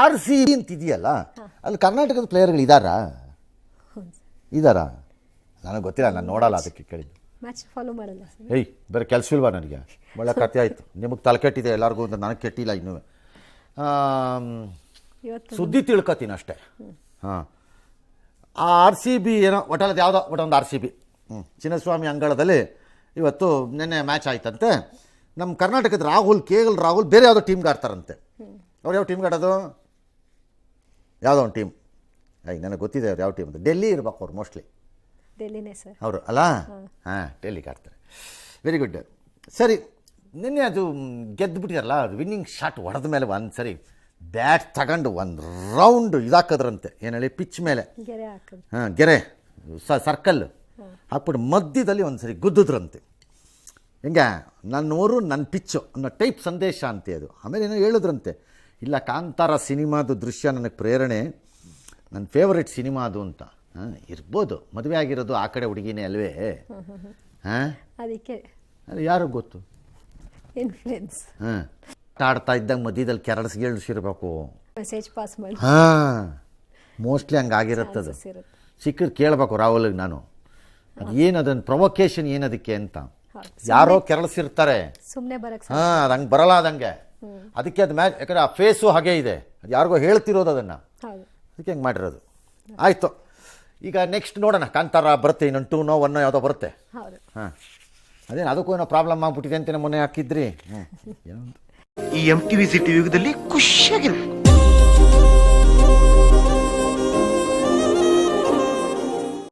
R C B ಅಂತ ಇದೆಯಲ್ಲ ಅಲ್ಲಿ ಕರ್ನಾಟಕದ ಪ್ಲೇಯರ್ಗಳು ಇದ್ದಾರಾ ಇದ್ದಾರಾ ನನಗೆ ಗೊತ್ತಿಲ್ಲ ನಾನು ನೋಡಲ್ಲ ಅದಕ್ಕೆ ಕೇಳಿದ್ದು. ಮ್ಯಾಚ್ ಫಾಲೋ ಮಾಡಲ್ಲ ಏಯ್ ಬೇರೆ ಕೆಲಸವಿಲ್ವಾ ನನಗೆ? ಒಳ್ಳೆ ಕತೆ ಆಯಿತು. ನಿಮಗೆ ತಲೆ ಕೆಟ್ಟಿದೆ ಎಲ್ಲರಿಗೂ ಅಂತ ನನಗೆ ಕೆಟ್ಟಿಲ್ಲ ಇನ್ನೂ. ಸುದ್ದಿ ತಿಳ್ಕೊತೀನಿ ಅಷ್ಟೇ. ಹಾಂ. ಆ ಆರ್ ಸಿ ಬಿ ಏನೋ ಒಟ್ಟಲ್ಲದ ಯಾವುದೋ ಒಟ್ಟೊಂದು ಆರ್ ಸಿ ಬಿ ಹ್ಞೂ ಚಿನ್ನಸ್ವಾಮಿ ಅಂಗಳದಲ್ಲಿ ಇವತ್ತು ನಿನ್ನೆ ಮ್ಯಾಚ್ ಆಯ್ತಂತೆ. ನಮ್ಮ ಕರ್ನಾಟಕದ ರಾಹುಲ್ ಕೆ ಎಲ್ ರಾಹುಲ್ ಬೇರೆ ಯಾವುದೋ ಟೀಮ್ಗೆ ಆಡ್ತಾರಂತೆ. ಅವ್ರು ಯಾವ ಟೀಮ್ಗೆ ಆಡೋದು ಯಾವುದೋ ಒಂದು ಟೀಮ್ ಐ ನನಗೆ ಗೊತ್ತಿದೆ ಅವ್ರು ಯಾವ ಟೀಮ್ ಅಂತ. ಡೆಲ್ಲಿ ಇರ್ಬೇಕು ಅವ್ರು ಮೋಸ್ಟ್ಲಿ ಡೆಲ್ಲಿನೇ ಸರ್. ಅವರು ಅಲ್ಲ? ಹಾಂ. ಡೆಲ್ಲಿಗೆ ಆಡ್ತಾರೆ. ವೆರಿ ಗುಡ್ ಸರಿ ನಿನ್ನೆ ಅದು ಗೆದ್ದು ಬಿಟ್ಟಿದಾರಲ್ಲ ಅದು ವಿನ್ನಿಂಗ್ ಶಾಟ್ ಹೊಡೆದ ಮೇಲೆ ಒಂದು ಸರಿ ಬ್ಯಾಟ್ ತಗೊಂಡು ಒಂದು ರೌಂಡ್ ಇದಾಕದ್ರಂತೆ. ಏನು ಹೇಳಿ ಪಿಚ್ ಮೇಲೆ. ಹಾಂ ಗೆರೆ. ಸ ಸರ್ಕಲ್ ಹಾಕ್ಬಿಟ್ಟು ಮಧ್ಯದಲ್ಲಿ ಒಂದು ಸರಿ ಗುದ್ದಿದ್ರಂತೆ. ಹೆಂಗೆ? ನನ್ನವರು ನನ್ನ ಪಿಚ್ಚು ಅನ್ನೋ ಟೈಪ್ ಸಂದೇಶ ಅಂತೆ ಅದು. ಆಮೇಲೆ ಏನೋ ಹೇಳಿದ್ರಂತೆ. ಇಲ್ಲ ಕಾಂತಾರ ಸಿನಿಮಾದು ದೃಶ್ಯ ನನಗೆ ಪ್ರೇರಣೆ. ನನ್ನ ಫೇವ್ರೆಟ್ ಸಿನಿಮಾ ಅದು ಅಂತ. ಹಾಂ ಇರ್ಬೋದು ಮದುವೆ ಆಗಿರೋದು ಆ ಕಡೆ ಹುಡುಗಿನೇ ಅಲ್ವೇ? ಹಾಂ? ಅದಕ್ಕೆ. ಅದು ಯಾರಿಗೆ ಗೊತ್ತು? ಇನ್ಫ್ಲೂಯೆನ್ಸ್ ಹಾಂ. ಆಡ್ತಾ ಇದ್ದಂಗೆ ಮಧ್ಯದಲ್ಲಿ ಕೆರಳಿಸ್ಗಿಳಿಸಿರ್ಬೇಕು ಮೆಸೇಜ್ ಪಾಸ್ ಮಾಡಿ. ಹಾಂ. ಮೋಸ್ಟ್ಲಿ ಹಂಗೆ ಆಗಿರುತ್ತದು. ಸಿಕ್ಕಿದ್ರೆ ಕೇಳಬೇಕು ರಾಹುಲ್ಗೆ ನಾನು. ಅದು ಏನು ಅದನ್ನು ಪ್ರೊವೊಕೇಶನ್ ಏನದಕ್ಕೆ ಅಂತ. ಯಾರೋ ಕೆರಳಿಸಿರ್ತಾರೆ. ಸುಮ್ಮನೆ ಬರಕ್ಕೆ ಹಾಂ ಅದು ಹಂಗೆ ಬರಲ್ಲ ಅದಂಗೆ ಅದಕ್ಕೆ ಅದು ಮ್ಯಾಚ್ ಯಾಕಂದರೆ ಆ ಫೇಸು ಹಾಗೇ ಇದೆ. ಅದು ಯಾರಿಗೋ ಹೇಳ್ತಿರೋದು ಅದನ್ನು. ಹೌದು. ಅದಕ್ಕೆ ಹೆಂಗೆ ಮಾಡಿರೋದು? ಆಯಿತು. ಈಗ ನೆಕ್ಸ್ಟ್ ನೋಡೋಣ. ಕಾಂತಾರ ಬರುತ್ತೆ ಇನ್ನೊಂದು ಟೂ ನೋ ಒನ್ನೋ ಯಾವುದೋ ಬರುತ್ತೆ. ಹೌದು. ಹಾಂ. ಅದೇನು ಅದಕ್ಕೂ ಏನೋ ಪ್ರಾಬ್ಲಮ್ ಆಗ್ಬಿಟ್ಟಿದೆ ಅಂತ ಮೊನ್ನೆ ಹಾಕಿದ್ರಿ. ಹ್ಞೂ ಈ ಎಂ ಈ ವಿ ಸಿಟಿ ಯುಗದಲ್ಲಿ ಖುಷಿಯಾಗಿರ್ಬೇಕು